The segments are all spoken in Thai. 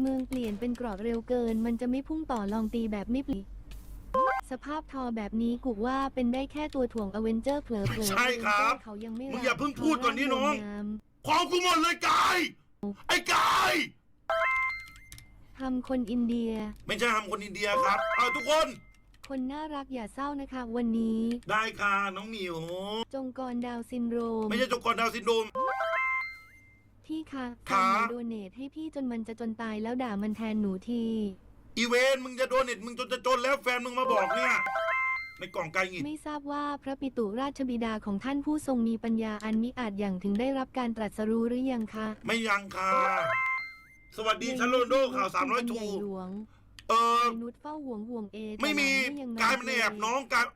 เมืองเปลี่ยนเป็นกรอบเร็วเกิน มันจะไม่พุ่งต่อลองตีแบบไม่ปลีสภาพทอแบบนี้กูว่าเป็นได้แค่ตัวถ่วงอเวนเจอร์เผลอๆใช่ครับ เขายังไม่มึงอย่าเพิ่งพูดก่อนนี่น้องทร่าของกูหมดเลยกาย ไอ้กายทำคนอินเดีย ไม่ใช่ทำคนอินเดียครับ เอาทุกคน คนน่ารักอย่าเศร้านะคะ วันนี้ ได้ค่ะน้องหมิวจงกรดาวน์ซินโดรม ไม่ใช่จงกรดาวน์ซินโดรม พี่คะค่ะหนูโดเนทให้พี่จนมันจะจนตายแล้วด่ามันแทนหนูทีอีเวนมึงจะโดนเน็ตมึงจนจะจนแล้วแฟนมึงมาบอกเนี่ย ในกล่องไกลงิดไม่ทราบว่าพระปิตุราชบิดาของท่านผู้ทรงมีปัญญาอันมิอาจอย่างถึงได้รับการตรัสรู้หรือยังคะไม่ยังค่ะ สวัสดีชันโรนโดข่าวสามร้อยทูใหญ่หลวงเออ มนุษย์เฝ้าห่วงห่วงเอไม่มีแต่หลังกายมันแอบน้องกาย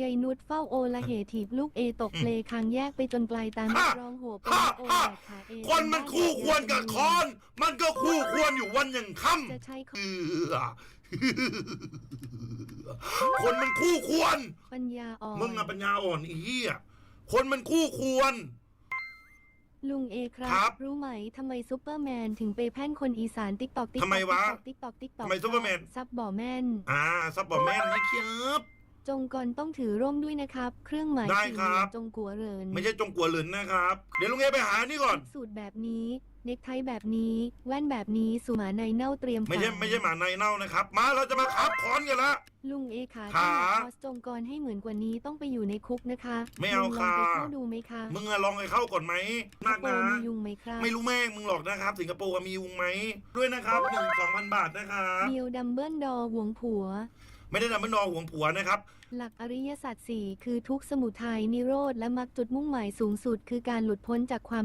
ยายนุชเฝ้าโอละเหถีบลูกเอตกเพลคางแยกไปจนปลายตามฮ่าร้องโหบฮ่าโอฮ่าแบกขาเอคนมันคู่ควรกับคอน มันก็คู่ควรอยู่วันอย่างค่จะใช้ำเออคนมันคู่ควร ปัญญาอ่อนมึงอะปัญญาอ่อนไอ้เหี้ยคนมันคู่ควรลุงเอครัครับรู้ไหมทำไมซูเปอร์แมนถึงไปแพ่นคนอีสานติ๊กตอกติ๊กทำไมวะติ๊กตอกติ๊กตอกทำไมซูเปอร์แมนซับบ่อแม่นอ่าซับบอกแม่นนี่ครับ จงกรต้องถือร่มด้วยนะครับ เครื่องหมายได้สี่ครัเหลี่ยบมจงกัวเรินไม่ใช่จงกัวหลินนะครับ เดี๋ยวลุงเอไปหานี่ก่อน สูตรแบบนี้ เน็กไทแบบนี้ แว่นแบบนี้สู่หมาในเน่าเตรียมไม่ใช่ฝาไม่ใช่หมาในเน่านะครับ มาเราจะมาขับคอนกันละ ลุงเอขาขาถ้าอยากคอสจงกรให้เหมือนกว่านี้ต้องไปอยู่ในคุกนะคะไม่เอาลุงลองไปค่ะเข้าดูไหมคะมึงอะลองไปเข้าก่อนไหมมากโปนะ มียุงไหมครับไม่รู้แม่งมึงหรอกนะครับ สิงคโปร์มียุงไหม ด้วยนะครับหนึ่งสองพันบาทนะครับ เดียวดัมเบิลดอหวงผัว ไม่ได้นำมันนอห่วงผัวนะครับ หลักอริยสัจสี่คือทุกข์สมุทัยนิโรธและมรรคจุดมุ่งหมายสูงสุด คือการหลุดพ้นจากความ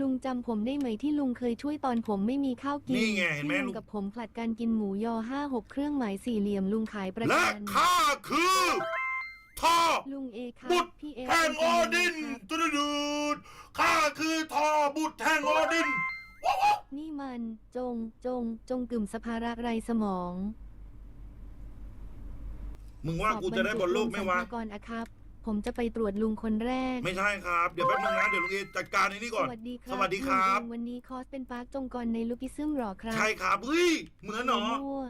ลุงจำผมได้ไหมที่ลุงเคยช่วยตอนผมไม่มีข้าวกินนี่ไงเห็นไหมที่ลุลุง งกับผมผลัดการกินหมูยอห้าหกเครื่องหมายสี่เหลี่ยมลุงขายประและกันข้าคือท่อ ลุงเอค่ะบุตร พี่เอแห่งออดินครับตุดดูดข้าคือท่อบุตรแห่งออดิน นี่มันจงจงจงกึ่มสภาระไรสมอง มึงว่ากูจะได้บอลโลกไหมวะสอบบรรจุลงสัมภากรอะครับ ผมจะไปตรวจลุงคนแรก ไม่ใช่ครับ เดี๋ยวแป๊บนึงนะเดี๋ยวลุงเอจัดการในนี้ก่อน สวัสดีครับสวัสดีครับ ลุงวันนี้คอสเป็นปาร์คจงกรในลูกิซึมหรอครับใช่ครับเฮ้ยเหมือนเหรอมั่ว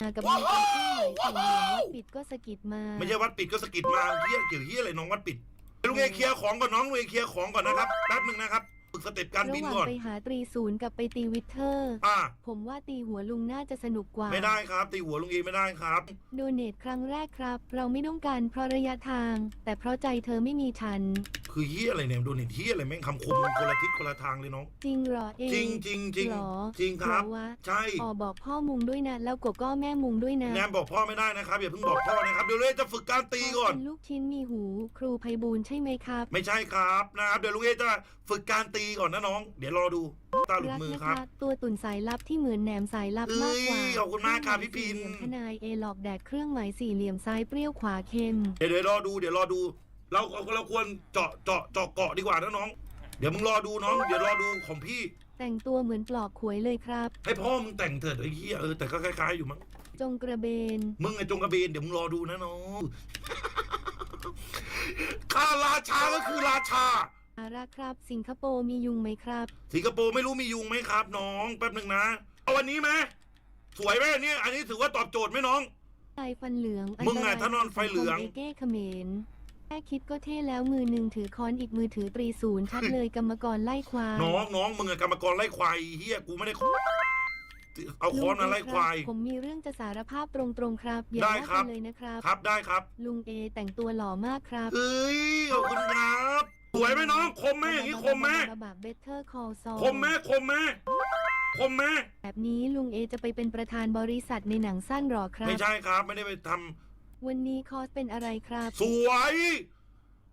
มากับมีการเคลื่อนไหวสี่เหลี่ยมวัดปิดก็สะกิดมา ไม่ใช่วัดปิดก็สะกิดมาเฮียเกี่ยวเฮียอะไรน้องวัดปิดเดี๋ยวลุงเอเคลียร์ของก่อนน้องลุงเอเคลียร์ของก่อนนะครับแป๊บนึงนะครับ ฝึกสเต็ปการระบินหว่างก่อน ไปหาตรีศูนย์กับไปตีวิเทอร์ อ่า ผมว่าตีหัวลุงน่าจะสนุกกว่า ไม่ได้ครับ ตีหัวลุงเอไม่ได้ครับ โดเนทครั้งแรกครับ เราไม่ต้องการเพราะระยะทาง แต่เพราะใจเธอไม่มีฉัน คือเฮียอะไรเนี่ยโดนเฮียอะไรแม่งคำคมคนละทิศคนละทางเลยน้อง จริงเหรอเอจริงจริงจริงเหรอจริงครับ เหอวะใช่ อ๋อบอกพ่อมุงด้วยนะ แล้วกบก็แม่มุงด้วยนะแนมบอกพ่อไม่ได้นะครับอย่าเพิ่งบอกพ่อนะครับเดี๋ยวเลยจะฝึกการตีก่อน เป็นลูกชิ้นมีหู ครูไพบูลย์ใช่ไหมครับไม่ใช่ครับนะครับเดี๋ยวลุงเอจะฝึกการตีก่อนนะน้อง เดี๋ยวรอดูตาหลุดรักมือนะครับคะตัวตุ่นสายลับที่เหมือนแหนมสายลับมากกว่าเอ้ยขอบคุณมากครับพี่พินเครื่องหมายสี่เหลี่ยมทนายเอหลอกแดกเครื่องหมายสี่เหลี่ยมซ้ายเปรี้ยวขวาเค็ม เดี๋ยวเดี๋ยวรอดูเดี๋ยวรอดู เราเราควรเจาะเจาะเจาะเกาะดีกว่านะน้อง เดี๋ยวมึงรอดูน้อง เดี๋ยวรอดูของพี่ แต่งตัวเหมือนปลอกขวยเลยครับ ให้พ่อมึงแต่งเถิดไอ้เหี้ยเออแต่ก็คล้ายๆอยู่มั้ง จงกระเบน มึงไอ้จงกระเบนเดี๋ยวมึงรอดูนะน้อง ข้าราชาก็คือราชา อาระครับ สิงคโปร์มียุงไหมครับ สิงคโปร์ไม่รู้มียุงไหมครับ น้องแป๊บหนึ่งนะเอาวันนี้ไหมสวยไหมเนี่ยอันนี้ถือว่าตอบโจทย์ไหมน้องไฟฟันเหลืองมึงไงตรยถ้านอนไฟเหลืองสัคมเอเก้เขมรแค่คิดก็เท่แล้วมือหนึ่งถือค้อนอีกมือถือตรีศูนย์ชัดเลยกรรมกรไล่ควายน้องน้องมึงอะกรรมกรไล่ควายเฮียกูไม่ได้เอาค้อนมาไล่ควายลุงเอรับผมมีเรื่องจะสารภาพตรงๆครับอย่าได้ว่าครักับนเลยนะครับ ครับได้ครับ ลุงเอแต่งตัวหล่อมากครับเอ้ยขอบคุณครับสวยไหมน้องคมไหมอย่างนี้คมไหมบาเบเทอร์คอลซอคมไหมคมไหมคมไหมแบบนี้ลุงเอจะไปเป็นประธานบริษัทในหนังสั้นหรอครับ ไม่ใช่ครับไม่ได้ไปทำ วันนี้คอสเป็นอะไรครับ สวย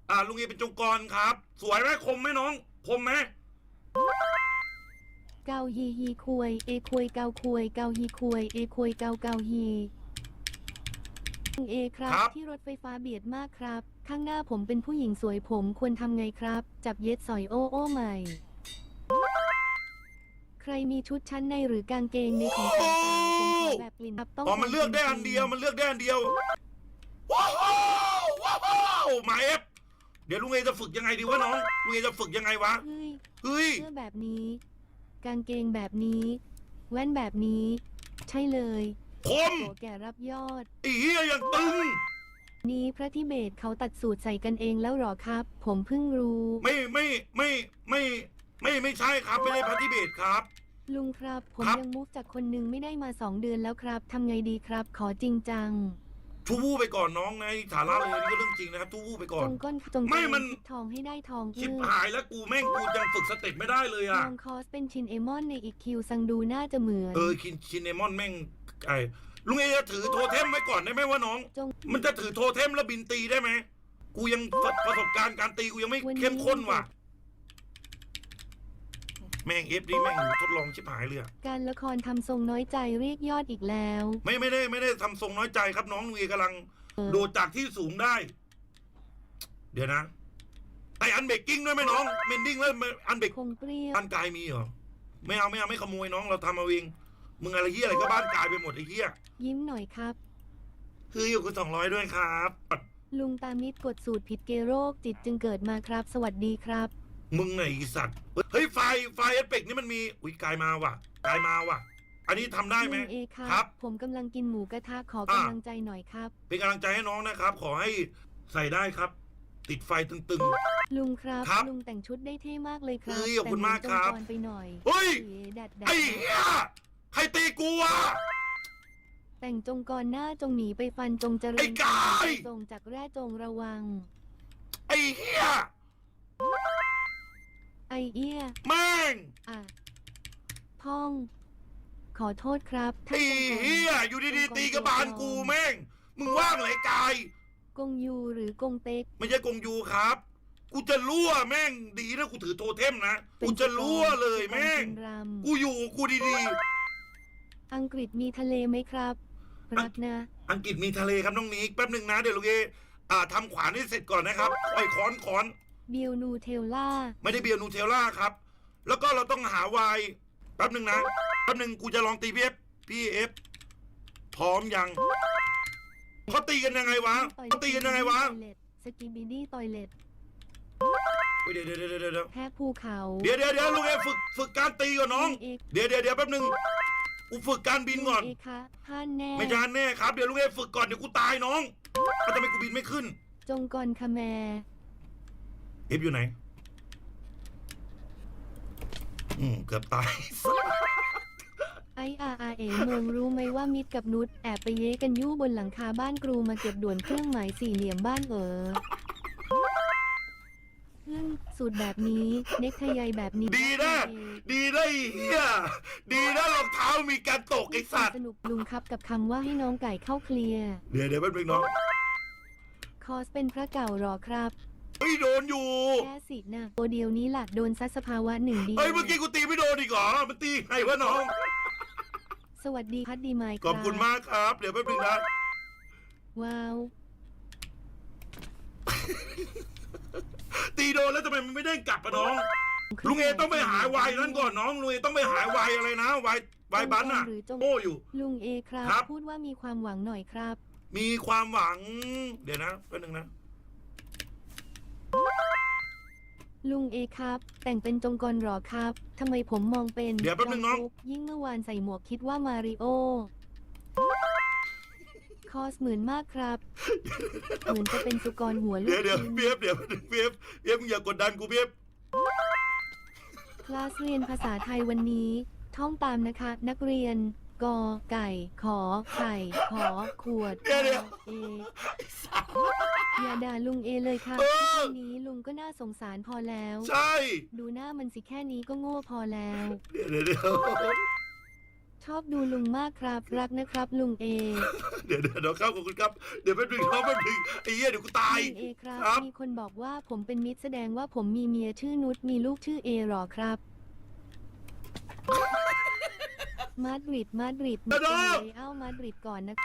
อ่าลุงเอเป็นจงกรครับ สวยไหมคมไหมน้อง คมไหมเกาฮีฮีควยเอควยเกาควยเกาฮีควยเอควยเกาเกาฮีลุงเอครับ ที่รถไฟฟ้าเบียดมากครับ ข้างหน้าผมเป็นผู้หญิงสวยผมควรทำไงครับ จับเย็ดสอยโอโอใหม่ ใครมีชุดชั้นในหรือกางเกงในของต่างๆผมขอแบบกลิ่นครับต้องอ๋อมันเลือกได้อันเดียว มันเลือกได้อันเดียว ว้าวว้าวหมาเอฟเดี๋ยวลุงเอจะฝึกยังไงดีวะน้องลุงเอจะฝึกยังไงวะเฮ้ยเฮ้ยเสื้อแบบนี้ กางเกงแบบนี้ แว่นแบบนี้ ใช่เลยคมโหแก่รับยอดไอ้เหี้ยอย่างตึง นี้พระทิเบตเขาตัดสูตรใส่กันเองแล้วเหรอครับ ผมเพิ่งรู้ ไม่ไม่ไม่ไม่ไม่ไม่ใช่ครับไม่ได้พัทิเบตครับ ลุงครับ ผมครับ ยังมุกจากคนหนึงไม่ได้มาสองเดือนแล้วครับทำไงดีครับ ขอจริงจัง ทูวูไปก่อนน้องในฐานะเลยนี่ก็เรื่องจริงนะครับทูวูไปก่อจน งก้นจงไม่เจริญมันคิดทองให้ได้ทองชิบอื้อหายแล้วกูแม่งกูยังฝึกสเต็ปไม่ได้เลยลอะองคอสเป็นชินเอมอนในอีกคิวซังดูน่าจะเหมือน เออคินคินเนมอนแม่งไอ้ลุงเอจะถือโทเทมไว้ก่อนได้ไหมว่าน้อง จง มันจะถือโทเทมแล้วบินตีได้ไหมกูยังประประสบการณ์การตีกูยังไม่วันนี้เข้มข้นว่ะ แม่งเอฟนี่แม่งทดลองชิบหายเลยอะการละครทำทรงน้อยใจเรียกยอดอีกแล้ว ไม่ไม่ได้ไม่ได้ทำทรงน้อยใจครับน้องลุงเอกำลังเออโดดจากที่สูงได้ เดี๋ยวนะไออันเบรกกิ้งด้วยไหมน้องเมนดิ้งแล้วอันเบรกคงเปรี้ยวบ้านกายมีเหรอไม่เอาไม่เอาไม่ขโมยน้องเราทำเอาเองมึงอะไรเฮียอะไรก็บ้านกายไปหมดไอ้เฮียยิ้มหน่อยครับ คืออยู่กูสองร้อยด้วยครับ ลุงตามิดกดสูตรผิดเกโรคจิตจึงเกิดมาครับ สวัสดีครับ มึงไหนไอ้สัตว์ เฮ้ยไฟไฟเอฟเฟกต์นี่มันมี อุ้ยกายมาว่ะกายมาว่ะ อันนี้ทำได้ไหม ลุงเอคครัรับ บ ผมกำลังกินหมูกระทะขอกำลังใจหน่อยครับ เป็นกำลังใจให้น้องนะครับ ขอให้ใส่ได้ครับ ติดไฟตึง ลุงครับ ครับลุงแต่งชุดได้เท่มากเลยครับเฮ้ยขอบคุณแต่งมากครับจงกไปหน่อยๆ เฮ้ย เอ๋ดัดดัไอ้ดเหี้ยใครตีกูอะแต่งจงกรหน้าจงหนีไปฟันจงเจริญไอ้กาย จงจากแร่จงระวัง ไอ้เหี้ย ไอเอี้ยแม่งอะพ่อง ขอโทษครับท่าไอ้นจงกรเหี้ยอยู่ดีๆตีกระบาลกูแม่ง มึงว่างเลยกาย กงยูหรือกงเต็ก ไม่ใช่กงยูครับ กูจะรั่วแม่งดีนะกูถือโทเทมนะเป็นกูจะรั่วเลยแม่ง เป็นรำกูอยู่กูดีอังกฤษมีทะเลไหมครับ รักนะ ๆ อังกฤษมีทะเลครับน้องนิกแป๊บหนึ่งนะเดี๋ยวลูกเออ่าทำขวานให้เสร็จก่อนนะครับคอยค้อนค้อน บิลนูเทลล่า ไม่ได้เบียร์นูเทลล่าครับ แล้วก็เราต้องหาไวน์แป๊บหนึ่งนะแป๊บหนึ่งกูจะลองตีพี่เอฟพี่เอฟพร้อมยังเขาตีกันยังไงวะเขาตีกันยังไงวะสกิบิดี้ตอยเลตเฮ้ยเดี๋ยวเดี๋ยวเดี๋ยวเดี๋ยวแพ้ภูเขาเดี๋ยวเดี๋ยวเดี๋ยวลูกเอฝึกฝึกการตีก่อนน้องเอกเดี๋ยวเดี๋ยวเดี๋ยวแป๊บหนึ่งกูฝึกการบินก่อน เอกคะท่านแน่ ไม่ใช่แน่ครับเดี๋ยวลูกเอฝึกก่อนเดี๋ยวกูตายน้องก็ทำไมกูบินไม่ขึ้น จงกรคาแม เอฟอยู่ไหน อืม เกือบตาย ไออาอาเอเมืองรู้ไหมว่ามิดกับนุชแอบไปเย้กันยู่บนหลังคาบ้านกรูมาเก็บด่วนเครื่องหมายสี่เหลี่ยมบ้านเออเรื่องสูตรแบบนี้ เน็กไทใยแบบนี้ดีนะ ดีนะไอ้เฮียดีนะรองเท้ามีการตกไอสัตว์ สนุกลุงครับกับคำว่าให้น้องไก่เข้าเคลียร์ เดี๋ยวเดี๋ยวแป๊บนึงน้อง คอสเป็นพระเก่าหรอครับ เฮ้ยโดนอยู่แค่สินะตัวเดียวนี้หลักโดนซัดสภาวะหนึ่งเดียวเฮ้ยเมื่อกี้กูตีไม่โดนอีกเหรอมันตีไงวะน้องสวัสดีพัดดีไหมคขรับอบคุณมากครับ เดี๋ยวแป๊บนึงนะว้าว ตีโดนแล้วทำไมมันไม่ได้กลับอะน้องลุงเอต้องไปหาไวน์นั้นก่อนน้องลุงเอต้องไปหาไวน์อะไรนะไวน์ไวน์บันอะหรือจงโอ้อยู่ ลุงเอครับครับ พูดว่ามีความหวังหน่อยครับ มีความหวัง เดี๋ยวนะแป๊บนึงนะ ลุงเอครับ แต่งเป็นจงกรหรอครับทำไมผมมองเป็นเดี๋ยวแป๊บนึงน้องจฟุกยิ่งเมื่อวานใส่หมวกคิดว่ามาริโอ คอสเหมือนมากครับ เหมือนจะเป็นสุกรหัวลูเดี๋ยวกเดี๋ยวชิ้น เบียบเดี๋ยวแป๊บนึงเบียบเบียบมึงอย่ากดดันกูเบียบคลาสเรียนภาษาไทยวันนี้ ท่องตามนะคะ นักเรียน กอไก่ขอไข่ขอขวดเดี๋ยวเดี๋ยวเออย่าด่าลุงเอเลยค่ะเออ แค่นี้ลุงก็น่าสงสารพอแล้ว ใช่ ดูหน้ามันสิแค่นี้ก็โง่พอแล้ว เดี๋ยวเดี๋ยวเดี๋ยวชอบดูลุงมากครับ รักนะครับ ลุงเอเดี๋ยวเดี๋ยวเดี๋ยวเข้าขอบคุณครับ เดี๋ยวแป๊บนึงครับแป๊บนึงไอ้เหี้ยเดี๋ยวกูตาย ลุงเอครับ ครับ มีคนบอกว่าผมเป็นมิตรแสดงว่าผมมีเมียชื่อนุชมีลูกชื่อเอหรอครับ มาดริดมาดริดเดี๋ยวมีนะคนเลยเอ้ามาดริดก่อนนะ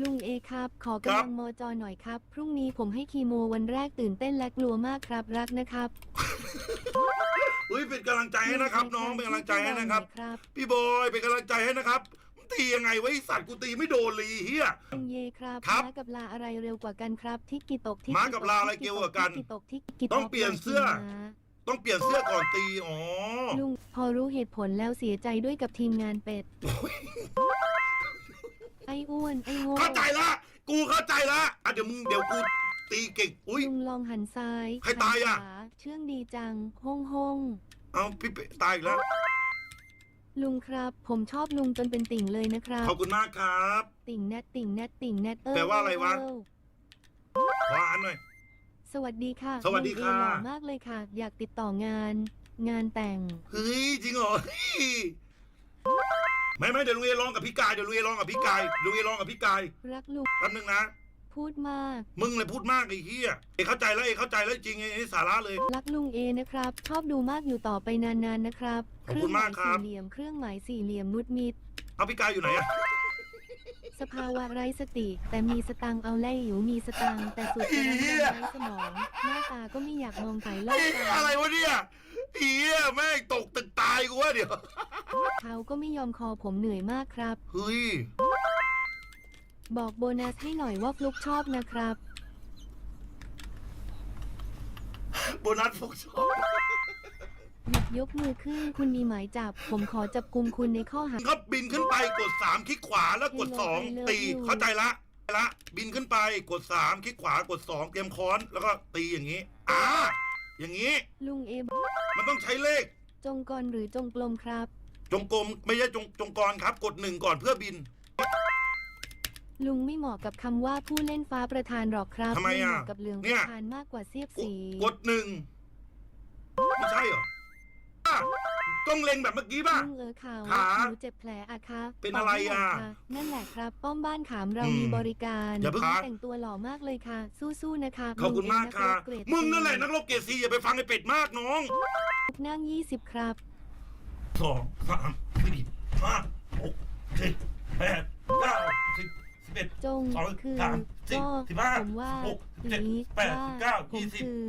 ลุงเอครับ ขอกำลังมอจอหน่อยครับ พรุ่งนี้ผมให้คีโมวันแรกตื่นเต้นและกลัวมากครับรักนะครับเฮ้ยเป็นกำลังใจให้นะครับ น้องเป็นกำลังใจให้นะครับช่วยครับพี่บอยเป็นกำลังใจให้นะครับมึงตียังไงวะไอสัตว์กูตีไม่โดนเลยไอ้เฮียลุงเยครับครับม้ากับลาอะไรเร็วกว่ากันครับทิกกิตกทิกม้ากับลาอะไรเร็วกว่ากันทิกกิตกทิกกิตกต้องเปลี่ยนเสื้อม้า ต้องเปลี่ยนเสื้อก่อนตีอ๋อลุงพอรู้เหตุผลแล้วเสียใจด้วยกับทีมงานเป็ด ไอ้อ้วนไอ้โง่เข้าใจละกูเข้าใจละอะเดี๋ยวมึงเดี๋ยวกูตีเก่งอุ้ย ลุงลองหันซ้ายใครตายอะ หันขวเชื่องดีจังห้องห้องเอาพี่เป๊ะตายอีกแล้วลุงครับ ผมชอบลุงจนเป็นติ่งเลยนะครับ ขอบคุณมากครับ ติ่งแนทติ่งแนทติ่งแนทเออแปลว่าอะไรวะเออขออ่านหน่อย สวัสดีค่ะสวัสดีค่ะลุงเอหล่อมากเลยค่ะ อยากติดต่องาน งานแต่ง เฮ้ยจริงเหรอเฮ้ยไม่ไม่เดี๋ยวลุงเอร้องกับพี่กายเดี๋ยวลุงเอร้องกับพี่กายลุงเอร้องกับพี่กายรักลุงแป๊บนึงนะพูดมาก มึงเลยพูดมากไอ้เหี้ยเอกเข้าใจแล้วเอกเข้าใจแล้วจริงไอ้นี่สาระเลย รักลุงเอนะครับ ชอบดูมากอยู่ต่อไปนานๆนะครับขอบคุณมากครับ เคองหมายสี่เหลี่ยมเครื่องหมายสี่เหลี่ยมนุดมิดเอาพี่กายอยู่ไหนอะ สภาวะไร้สติ แต่มีสตังค์เอาไล่หิวมีสตังค์แต่สุดจะรังไร้สมอง หน้าตาก็ไม่อยากมองไก่ลอไอ้ดเหี้ยตาอะไรวะเนี่ยไอ้เหี้ยแม่งตกตึกตายกูวะเดี๋ยวเขาก็ไม่ยอมคอผมเหนื่อยมากครับ เฮ้ย บอกโบนัสให้หน่อยว่าฟลุกชอบนะครับ โบนัสพวกชอบ หยิบยกมือขึ้นคุณมีหมายจับ ผมขอจับกุมคุณในข้อหาเขาบินขึ้นไปกดสามคลิกขวาแล้วกดสอง Hello, I love ตี you เข้าใจละละ บินขึ้นไปกดสามคลิกขวากดสองเตรียมค้อนแล้วก็ตีอย่างนี้อ่าอย่างนี้ลุงเอมันต้องใช้เลข จงกรหรือจงกลมครับ จงกรมไม่ใช่จงจงกรครับ กดหนึ่งก่อนเพื่อบิน ลุงไม่เหมาะกับคำว่าผู้เล่นฟ้าประธานหรอกครับทำไมอะลุงเหมาะกับเหลืองเนี่ปย ระธานมากกว่าเสียบกดสีกดหนึ่งไม่ใช่เหรอ อะต้องเล็งแบบเมื่อกี้ป่ะ ลุงเออข่าวขาหนูเจ็บแผลอะคะเป็นอะไรอะตบให้หน่ยค่นั่นแหละครับ ป้อมบ้านขามเราอืมมีบริการอย่าเพิ่งลุแต่งตัวหล่อมากเลยค่ะ สู้ๆนะคะขอบคุณมากค่ะลุงเอมึงนั่นแหละนักรบเกรดซีอย่าไปฟังไอ้เป็ดมากน้องนั่ง20ครับ สองสามสี่ห้าหกเจ็ดแปดเก้าสิบสิบเอ็ด จงสองคือสามสี่ก็สิบห้าผมว่าหกสิบเจ็ดนี้แปดว่าสิบเก้าผมยี่สิบคือ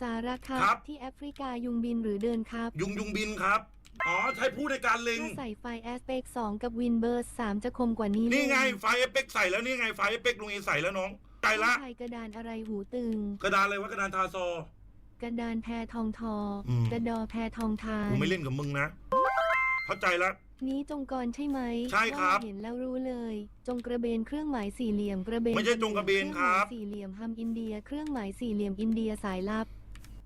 สาระครัครับ ที่แอฟริกายุงบินหรือเดินครับ ยุงยุงบินครับ อ๋อใช้พูดในการเล็ง ถ้าใส่ไฟแอสเปกสองกับวินเบอร์สามจะคมกว่านี้นี่ไงเลยไฟเอฟเฟกใส่แล้วนี่ไงไฟเอฟเฟกลุงเอใส่แล้วน้องใจละผู้ชายกระดานอะไรหูตึง กระดานอะไรวะกระดานทาซอ กระดานแพทองทออม กระดอแพทองทานกูไม่เล่นกับมึงนะ เข้าใจละ นี้จงกรใช่ไหมใช่ครับ ว่าเห็นแล้วรู้เลย จงกระเบนเครื่องหมายสี่เหลี่ยมกระเบนไม่ใช่จงกระเบนครับ เคองหมายสี่เหลี่ยมฮัมอินเดีย เครื่องหมายสี่เหลี่ยมอินเดียสายลับ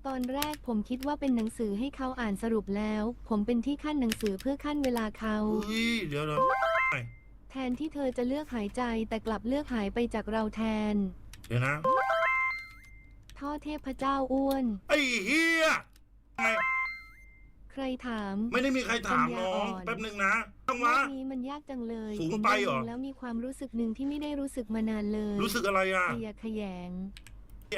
ตอนแรกผมคิดว่าเป็นหนังสือให้เขาอ่านสรุปแล้ว ผมเป็นที่ขั้นหนังสือเพื่อขั้นเวลาเขาเฮ้ยเดี๋ยวเดี๋ยวแทนที่เธอจะเลือกหายใจแต่กลับเลือกหายไปจากเราแทน เดี๋ยวนะ ท่อเทพเจ้าอ้วน ไอ้เฮียไงใครถาม ไม่ได้มีใครถามปัญญาน้องอ่อนแป๊บหนึ่งนะต้องรวะอบนี้มันยากจังเลยสูงผมไปเหรอดูแล้วมีความรู้สึกหนึ่งที่ไม่ได้รู้สึกมานานเลย รู้สึกอะไรอะขยะแขยงเนี่ย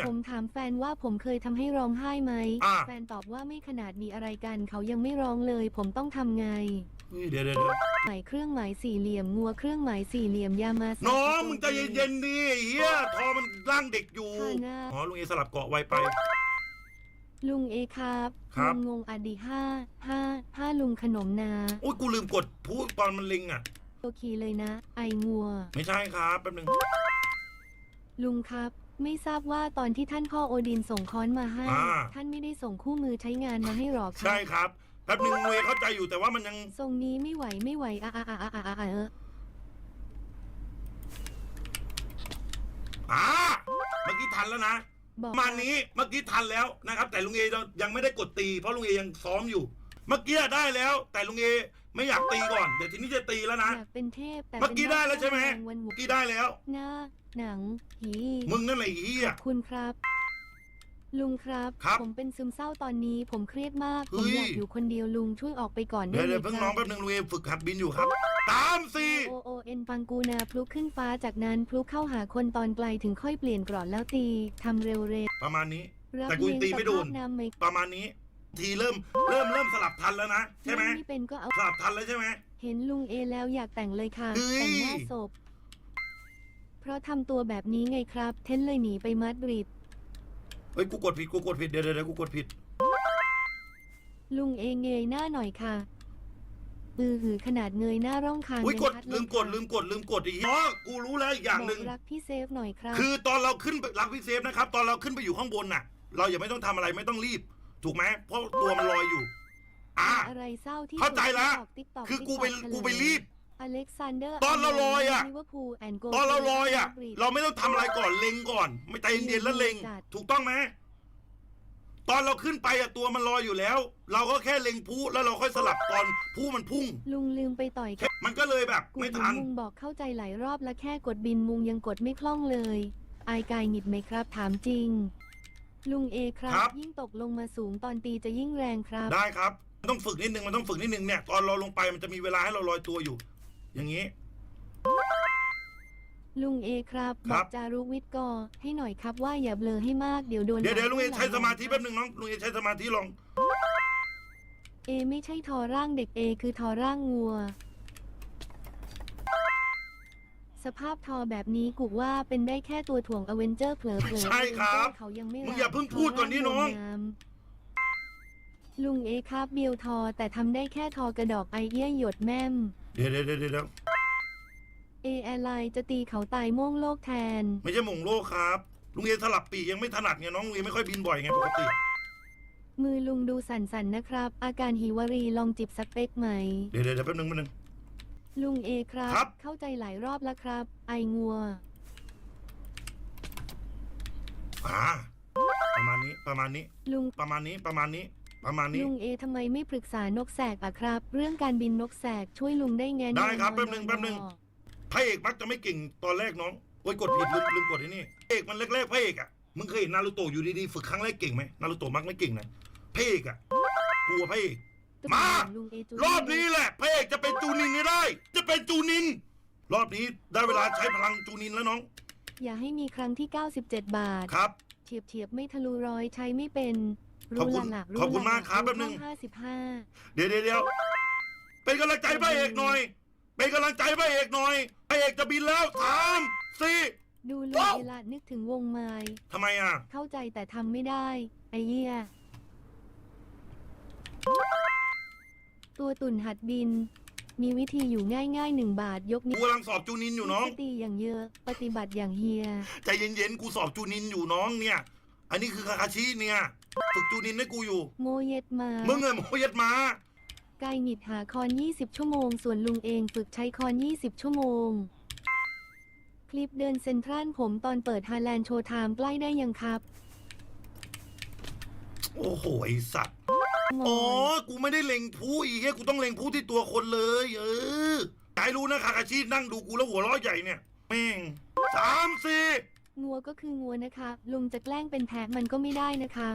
ผมถามแฟนว่าผมเคยทำให้ร้องไห้ไหม อะ แฟนตอบว่าไม่ขนาดมีอะไรกัน เขายังไม่ร้องเลย ผมต้องทำไงเฮ้ยเดี๋ยวเดี๋ยวเดี๋ยวหมายเครื่องหมายสี่เหลี่ยมงัวเครื่องหมายสี่เหลี่ยมยามาซาน้องมึงใจเย็นๆดิไอ้เฮียทอมันร่างเด็กอยู่ ค่ะนะอ๋อลุงเอสลับเกาะไวไป ลุงเอครับครับ ลุงงงอดีห้าห้าห้าลุงขนมนาอุ้ยกูลืมกดพูดตอนมันลิงอะ โอเคเลยนะ ไองัว ไม่ใช่ครับแป๊บหนึงลุงครับ ไม่ทราบว่าตอนที่ท่านพ่อโอดินส่งค้อนมาให้ อ่า ท่านไม่ได้ส่งคู่มือใช้งานมาให้หรอครัใช่ครับแป๊บหนึงเวเข้าใจอยู่แต่ว่ามันยังทรงนี้ไม่ไหวไม่ไหวอะอะอะอะอะอะเอออ่าเมื่อกี้ทันแล้วนะ บอกประมาณนี้เมื่อกี้ทันแล้วนะครับ แต่ลุงเอยังไม่ได้กดตี เพราะลุงเอยังซ้อมอยู่ เมื่อกี้ได้แล้ว แต่ลุงเอ ไม่อยากตีก่อนเดี๋ยวทีนี้จะตีแล้วนะ อยากเป็นเทพแต่เมื่อกี้ได้แล้วใช่ไหมเป็นบ้าวันหเมื่มุอกี้ได้แล้ว หน้าหนังหีมึงนั่นแหละไอ้เฮียขอบคุณครับ ลุงครับ ครับผมเป็นซึมเศร้าตอนนี้ ผมเครียดมาก เฮ้ผมย อยากอยู่คนเดียวลุงช่วยออกไปก่อนเดี๋ยวไหมเดี๋ยวเพิ่งคน้รัองแป๊บหนึงลุงเอฝึกหัดบินอยู่ครับสามสี่โอโอเอ็นปังกูนาพลุขึ้นฟ้าจากนั้นพลุเข้าหาคนตอนไกลถึงค่อยเปลี่ยนกรอนแล้วตีทำเร็วประมาณนี้ๆรับแต่กูเลี้ยงตีไม่โดน สภาพน้ำไม่ประมาณนี้ ทีเริ่มเริ่มเริ่มสลับทันแล้วนะใช่ไหมไม่เป็นก็เอา สลับทันแล้วใช่ไหม เห็นลุงเอแล้วอยากแต่งเลยค่ะ เฮ้ย แต่งหน้าศพ เพราะทำตัวแบบนี้ไงครับ เทนเลยหนีไปมาดริด เฮ้ยกูกดผิดกูกดผิดเดี๋ยวเดี๋ยวเดี๋ยวกูกดผิด ลุงเอเงยหน้าหน่อยค่ะอือหือขนาดเงยหน้าร่องคางอุ้ยยังกดชัลืมกดเยค่ะลืมกดลืมกดอีกอ๋อกูรู้แล้วอีกอย่างหนึ่งบอกรักพี่เซฟหน่อยครับ คือตอนเราขึ้นไปรักพี่เซฟนะครับ ตอนเราขึ้นไปอยู่ข้างบนน่ะ เราอย่าไม่ต้องทำอะไรไม่ต้องรีบ ถูกไหมเพราะตัวมันลอยอยู่ อ่าอะไรเศร้าที่เข้าใจละติ๊กต็อกคือกูไปกูไปรีบอเล็กซานเดอร์ตอนเราลอยอะลิเวอร์พูลแอนด์โกตอนเราลอยอะ เราไม่ต้องทำอะไรก่อนเล็งก่อน ไม่ใจเย็นๆแล้วเล็ง ถูกต้องไหมตอนเราขึ้นไปอะตัวมันลอยอยู่แล้ว เราก็แค่เล็งผู้แล้วเราค่อยสลับตอนผู้มันพุ่ง ลุงลืมไปต่อยกับมันก็เลยแบบกูไม่เห็นทันมุงบอกเข้าใจหลายรอบแล้วแค่กดบินมุงยังกดไม่คล่องเลย อายกายหงิดไหมครับถามจริง ลุงเอครับ ครับ ยิ่งตกลงมาสูงตอนตีจะยิ่งแรงครับ ได้ครับมันต้องฝึกนิดนึงมันต้องฝึกนิดนึงเนี่ยตอนเราลงไปมันจะมีเวลาให้เราลอยตัวอยู่ อย่างนี้ ลุงเอครับครับบอกจารุวิทย์กอให้หน่อยครับว่าอย่าเบลอให้มากเดี๋ยวโดนเดี๋ยวเดี๋ยวลุงเอด่ใช้สมาธิแป๊บนึงน้องลุงเอใช้สมาธิลองเอไม่ใช่ทอร่างเด็กเอคือทอร่างงัว สภาพทอแบบนี้กูว่าเป็นได้แค่ตัวถ่วงอเวนเจอร์เผลอๆใช่ครับ เขายังไม่มึงอย่าเพิ่งพูดก่อนนี่น้องทร่าโดำลุงเอครับเบียวทอแต่ทำได้แค่ทอกระดอกไอเอี้ยหยดแม่มเดี๋ยวเดี๋ยวเดี๋ยวเดี๋ยวเอแอร์ไลน์จะตีเขาตายโม่งโลกแทน ไม่ใช่หม่งโลกครับ ลุงเอสลับปีกยังไม่ถนัดไงน้องลุงเอไม่ค่อยบินบ่อยไงปกติ มือลุงดูสั่นๆนะครับ อาการหิวรีลองจิบสักเป๊กไหม เดี๋ยวเดี๋ยวเดี๋ยวแป๊บนึงแป๊บนึง ลุงเอครับ ครับ เข้าใจหลายรอบแล้วครับ ไองัว อ่าประมาณนี้ประมาณนี้ ลุง ประมาณนี้ประมาณนี้ ประมาณนี้ ลุงเอทำไมไม่ปรึกษานกแสกอะครับ เรื่องการบินนกแสกช่วยลุงได้ไงได้ครับอแป๊บนึงแป๊บนึงพระเอกมักจะไม่เก่งตอนแรกน้องโอ้ยกดผิดลืมลืมกดไอ้นี่พระเอกมันแรกๆพระเอกอะมึงเคยเห็นนารูโตะอยู่ดีๆฝึกครั้งแรกเก่งไหมนารูโตะมักไม่เก่งนะพระเอกอะกลัวพระเอก ตุ๊กมาตลุงเอจูรอบนี้แหละพระเอกจะเป็นจูนินให้ได้ จะเป็นจูนิน รอบนี้ได้เวลาใช้พลังจูนินแล้วน้อง อย่าให้มีครั้งที่ 97 บาท ครับ เฉียบเฉียบๆไม่ทะลุร้อยใช้ไม่เป็น ขอบคุณละหลักขอบคุณมากครับแป๊บนึง ห้าสิบห้าเดี๋ยวเดี๋ยวเดี๋ยวเป็นกำลังใจพระเอกหน่อย เป็นกำลังใจพระเอกหน่อยพระเอกจะบินแล้วสามสี่ดูลุงว้าวเอละนึกถึงวงไม้ทำไมอะ เข้าใจแต่ทำไม่ได้ ไอ้เหี้ย ตัวตุ่นหัดบิน มีวิธีอยู่ง่ายๆหนึ่งบาทยกกูนิ้วกำลังสอบจูนินอยู่น้องสติอย่างเยอะ ปฏิบัติอย่างเฮีย ใจเย็นๆ กูสอบจูนินอยู่น้องเนี่ย อันนี้คือคาคาชิเนี่ยฝึกจูนินให้กูอยู่ โมเย็ดมามึงเงินโมยัดมา ไกายหงิดหาคอน 20 ชั่วโมง ส่วนลุงเองฝึกใช้คอน 20 ชั่วโมง คลิปเดินเซ็นทรัลผมตอนเปิดฮาแลนด์โชว์ไทม์ใกล้ได้ยังครับ โอ้โหไอสัตว์ง อ๋ออยกูไม่ได้เล็งผู้อีเหี้ยกูต้องเล็งผู้ที่ตัวคนเลย เออใครรู้นะคาคาชินั่งดูกูแล้วหัวเร้อใหญ่เนี่ยแม่งสามสี่งัวก็คืองัวนะคะ ลุงจะแกล้งเป็นแพะมันก็ไม่ได้นะคะ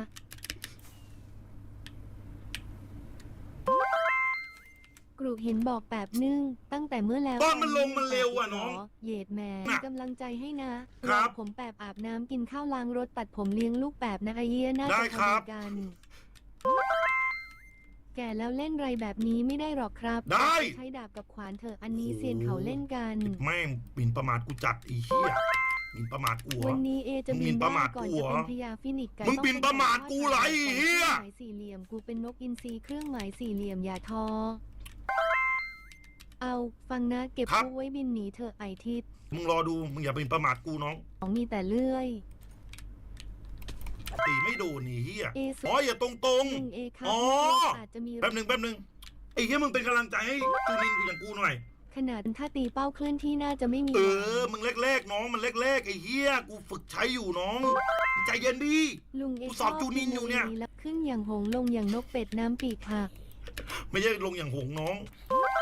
กรุเห็นบอกแบบนึ่งตั้งแต่เมื่อแล้วตอนมันลงมันเร็วอะน้องเหยดแหม่น่ะกำลังใจให้นะครับอผมแปบอาบน้ำกินข้าวล้างรถตัดผมเลี้ยงลูกแปบนะไอเยี่ยน่าได้จะครัทำบกันแก่แล้วเล่นไรแบบนี้ไม่ได้หรอกครับได้ ใช้ดาบกับขวานเถอะอันนี้เซียนเขาเล่นกัน แม่งหมิ่นประมาทกูจัดอีเหี้ยหมิ่นประมาทกูเหรวัอ นนี้เอจะมึงหมิ่บินนประได้มาทก่อนกูจะเหรอเป็นพญาฟินิกซ์ไก่มึงต้องบินประมาทกูเหรอไอ้เหี้ย ครื่องหมายสี่เหลี่ยมกูเป็นนกอินทรีเครื่องหมายสี่เหลี่ยมอย่าทอเอาฟังนะเก็บครับกูไว้บินหนีเถอะไอทิศมึงรอดูมึงอย่าเป็นประมาทกูน้อง ของมีแต่เลื่อยตีไม่ โดนนี่เฮียเอสุอ๋ออย่าตรงตรงลุงเอครับอ๋ออาจจะมีๆแป๊บหนึ่งแป๊บหนึ่งไอ้เฮียมึงเป็นกำลังใจให้จูนินกูอย่างกูหน่อย ขนาดถ้าตีเป้าเคลื่อนที่น่าจะไม่มีเออ มึงแรกๆน้องมันแรกๆไอ้เฮียกูฝึกใช้อยู่น้อง ใจเย็นดิ ลุงเอกูสอบจูนินอยู่เนี่ย แล้วขึ้นอย่างหงส์ลงอย่างนกเป็ดน้ำปีกค่ะไม่ใช่ลงอย่างหงส์น้อง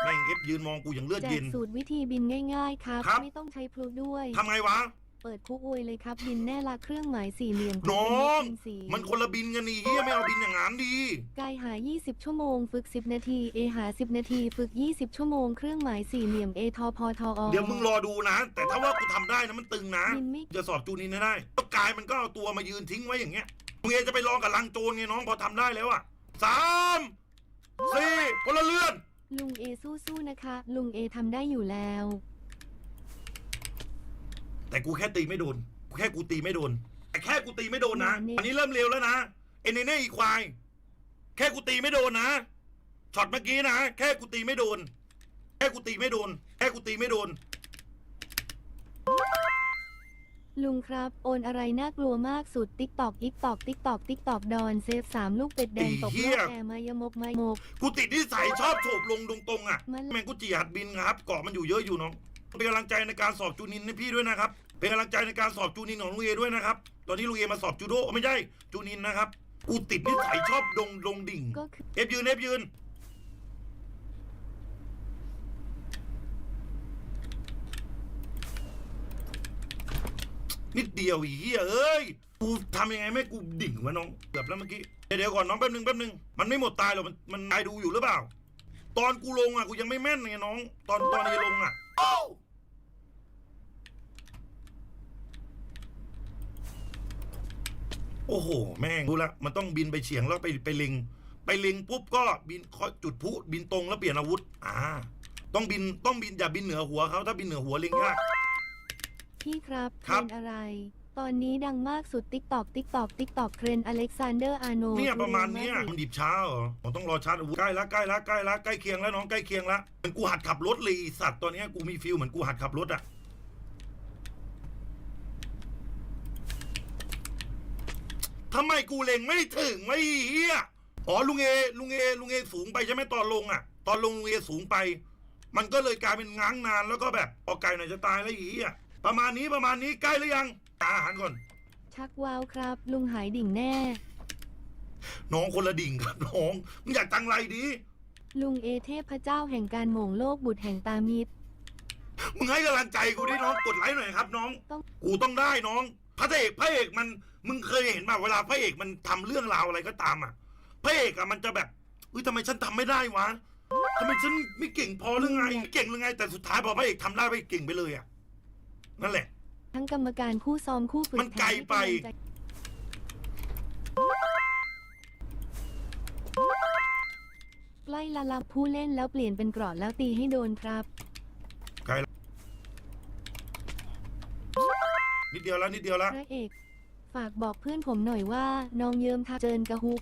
แม่งเอฟยืนมองกูอย่างเลือดแจเย็กนสูตรวิธีบินง่ายๆครับครับ ไม่ต้องใช้พลุด้วยทำไงวะ เปิดคุกอวยเลยครับบินแน่ละเครื่องหมายสี่เหลี่ยมน้อง เป็นนกอินทรีมันคนละบินกันนี่เฮียไม่เอาบินอย่างนั้นดีกายหา 20 ชั่วโมง ฝึก 10 นาที เอหา 10 นาที ฝึก 20 ชั่วโมง เครื่องหมายสี่เหลี่ยมเอทอพอทอเดี๋ยวมึงรอดูนะ แต่ถ้าว่ากูทำได้นะมันตึงนะ บินไม่จะสอบจูนินให้ได้ก็กายมันก็เอาตัวมายืนทิ้งไว้อย่างเงี้ยมึงเอจะไปลองกับลังโจรไงน้องพอทำได้แล้วอะสามสี่พลเรือน ลุงเอสู้ๆนะคะ ลุงเอทำได้อยู่แล้ว แต่กูแค่ตีไม่โดนกูแค่กูตีไม่โดนแต่แค่กูตีไม่โดนนะหมาเนี่ยอันนี้เริ่มเร็วแล้วนะเอเนเน่อีควายแค่กูตีไม่โดนนะช็อตเมื่อกี้นะแค่กูตีไม่โดน แค่กูตีไม่โดน แค่กูตีไม่โดน ลุงครับ โอนอะไรน่ากลัวมากสุดติ๊กตอกอีกตอกติ๊กตอกติ๊กตอกดอนเซฟสามลูกเป็ดแดงตกไอ้เหี้โลยกแอร์มายมกมายมก กูติดนิสัยชอบโฉบลงตรงๆอะมัน แม่งกูจีหัดบินครับเกาะมันอยู่เยอะอยู่น้อง เป็นกำลังใจในการสอบจูนินให้พี่ด้วยนะครับ เป็นกำลังใจในการสอบจูนินของลุงเอด้วยนะครับ ตอนนี้ลุงเอมาสอบจูโดไม่ใช่จูนินนะครับกูติดนิสัยชอบลงลงดิ่งก็คือ เอฟยืนเอฟยืน นิดเดียวอีเหี้ยเอ้ย กูทำยังไงไม่ให้กูดิ่งวะน้องเกือบแล้วเมื่อกี้เดี๋ยวเดี๋ยวก่อนน้องแป๊บหนึงแป๊บหนึงมันไม่หมดตายหรอกมันมันตายดูอยู่หรือเปล่า ตอนกูลงอะกูยังไม่แม่นไงน้อง ตอนตอนเอลงอะ โอ้โอ้โห แม่งรู้ละมันต้องบินไปเฉียงแล้วไปไปเล็ง ไปเล็งปุ๊บก็บินคอยจุดพลุบินตรงแล้วเปลี่ยนอาวุธ อ่า ต้องบินต้องบินอย่าบินเหนือหัวเขาถ้าบินเหนือหัวเล็งยาก พี่ครับเทครัรบนอะไร ตอนนี้ดังมากสุดติ๊กตอกติ๊กตอกติ๊กตอกเทรนอเล็กซานเดอร์อาร์โนเนี่ยประมาณเนี้ยมันดิบช้าเหรอผมต้องรอชาร์จอาวุธใกล้ละใกล้ละใกล้ละใกล้เคียงแล้วน้องใกล้เคียงละเหมือนกูหัดขับรถเลยไอ้สัตว์ตอนเนี้ยกูมีฟิลเหมือนกูหัดขับรถอะทำไมกูเล็งไม่ถึงไม่เฮียอ๋อลุงเอลุงเอลุงเอสูงไปใช่ไหมตอนลงอะตอนลงลุงเอสูงไป มันก็เลยกลายเป็นง้างนานแล้วก็แบบออกไก่หน่อยจะตายแล้วไอ้เฮียประมาณนี้ประมาณนี้ใกล้หรือยัง หาอาหารก่อน ชักว้าวครับ ลุงหายดิ่งแน่ น้องคนละดิ่งครับน้องมึงอยากตังไรดีลุงเอเทพเจ้าแห่งการโหม่งโลกบุตรแห่งตามิตร มึงให้กำลังใจกูดิน้องกดไลค์หน่อยครับ น้องต้อง กูต้องได้น้องพระเอกพระเอกมันมึงเคยเห็นป่ะเวลาพระเอกมันทำเรื่องราวอะไรก็ตามอะพระเอกอะมันจะแบบอุ้ยทำไมฉันทำไม่ได้วะทำไมฉันไม่เก่งพอหรือไงไม่เก่งหรือไง แต่สุดท้ายพอพระเอกทำได้พระเอกเก่งไปเลยอะนั่นแหละ ทั้งกรรมการคู่ซ้อมคู่ฝึกมันไกลไปแถมให้กำลังใจใกล้ละลับผู้เล่นแล้วเปลี่ยนเป็นกรอดแล้วตีให้โดนครับไกลละนิดเดียวแล้วนิดเดียวแล้วพระเอก ฝากบอกเพื่อนผมหน่อยว่า น้องเยิมทาเจินกระฮุก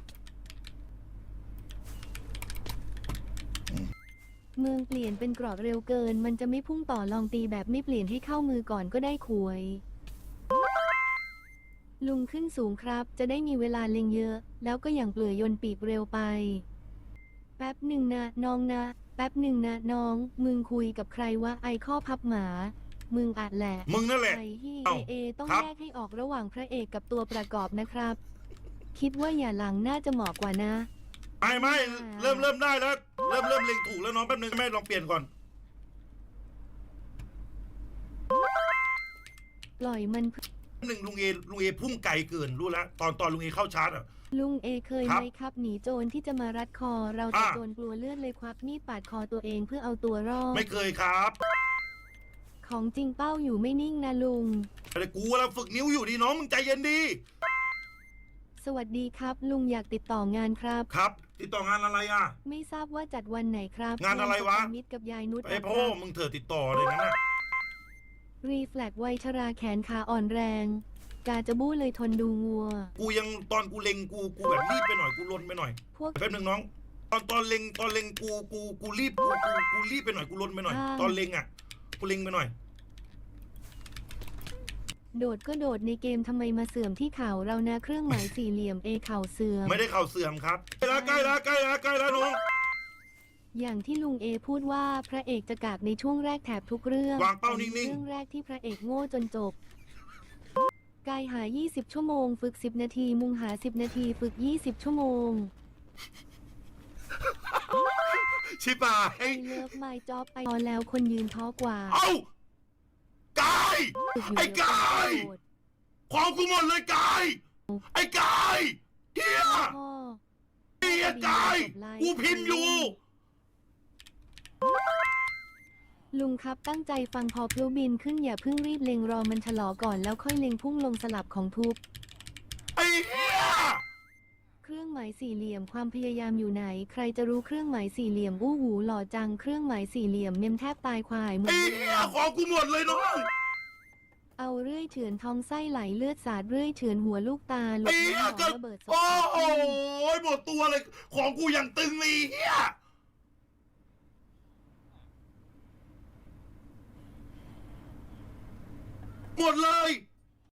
เมืองเปลี่ยนเป็นกรอบเร็วเกิน มันจะไม่พุ่งต่อลองตีแบบไม่เปลี่ยนให้เข้ามือก่อนก็ได้ขวย ลุงขึ้นสูงครับ จะได้มีเวลาเล็งเยอะ แล้วก็อย่างเปลือยยนต์ปีกเร็วไป แป๊บหนึ่งนะน้องนะ แป๊บหนึ่งนะน้อง มึงคุยกับใครว่าไอข้อพับหมา มึงอาจแหละมึงนั่นแหละ ไอที่เอ้าเอต้องครับแยกให้ออกระหว่างพระเอกกับตัวประกอบนะครับ คิดว่าอย่าหลังน่าจะเหมาะกว่านะ ไม่ไม่เริ่มเริ่มได้แล้ว เริ่มเริ่มเล็งถูกแล้วน้องแป๊บนึงแม่ลองเปลี่ยนก่อน ปล่อยมันหนึ่งลุงเอลุงเอพุ่งไกลเกินรู้แล้ว ตอนตอนลุงเอเข้าชาร์จอะ ลุงเอเคยครัไหบมครับหนีโจรที่จะมารัดคอ เราแต่อ่าโจรกลัวเลือดเลยควักมีดปาดคอตัวเองเพื่อเอาตัวรอดไม่เคยครับของจริงเป้าอยู่ไม่นิ่งนะลุง แต่กูกำลังฝึกนิ้วอยู่ดีน้องมึงใจเย็นดี สวัสดีครับ ลุงอยากติดต่องานครับ ครับ ติดต่องานอะไรอะ ไม่ทราบว่าจัดวันไหนครับงานอะไรวะงานกับมิตรกับยายนุชไอ้พ่อมึงเถอะติดต่อเลยนะน่ะรีแฟลกวัยชราแขนขาอ่อนแรง กาจะบู้เลยทนดูงัว กูยังตอนกูเล็งกูกูแบบรีบไปหน่อยกูลนไปหน่อยพวก แป๊บนึงน้อง ตอนตอนเล็งตอนเล็งกูกูกูรีบกูกูกูรีบไปหน่อยกูลนไปหน่อย อ่า ตอนเล็งอะกูเล็งไปหน่อย โดดก็โดดในเกมทำไมมาเสื่อมที่เข่าเรานะเครื่องหมายสี่เหลี่ยมเอเข่าเสื่อม ไม่ได้เข่าเสื่อมครับใกล้แล้วใกล้แล้วใกล้แล้วใกล้แล้วน้องอย่างที่ลุงเอพูดว่าพระเอกจะกากในช่วงแรกแถบทุกเรื่องวางเป้านิ่งๆแต่เรื่องแรกที่พระเอกโง่จนจบ กายหา 20 ชั่วโมง ฝึก 10 นาที มุงหา 10 นาที ฝึก 20 ชั่วโมงชิบายไอเลิฟไมจ็อบไปพอแล้วคนยืนท้อกว่า เอ้า กายฝึกอยู่ไอ้เดี๋ยวกายโดดของกูหมดเลยกายไอ้กายเฮียพ่อเฮียกายกูพิมพ์อยู่ ลุงครับตั้งใจฟังพอพลุบินขึ้นอย่าเพิ่งรีบเล็งรอมันชะลอก่อนแล้วค่อยเล็งพุ่งลงสลับของทุบไอ้เฮียเค รื่องหมายสี่เหลี่ยมความพยายามอยู่ไหน ใครจะรู้เครื่องหมายสี่เหลี่ยมอู้หูหล่อจังเครื่องหมายสี่เหลี่ยมเมมแทบตายควายมึไอ้งเฮียของกูหมดเลยน้องเอาเรื่อยเฉือนท้องไส้ไหลเลือดสาดเรื่อยเฉือนหัวลูกตาหลบไอ้หเฮียน้าหก็อระเบิดศพโอ้โหหมดตัวเลยของกูยังตึงเลยเฮียหมดเลย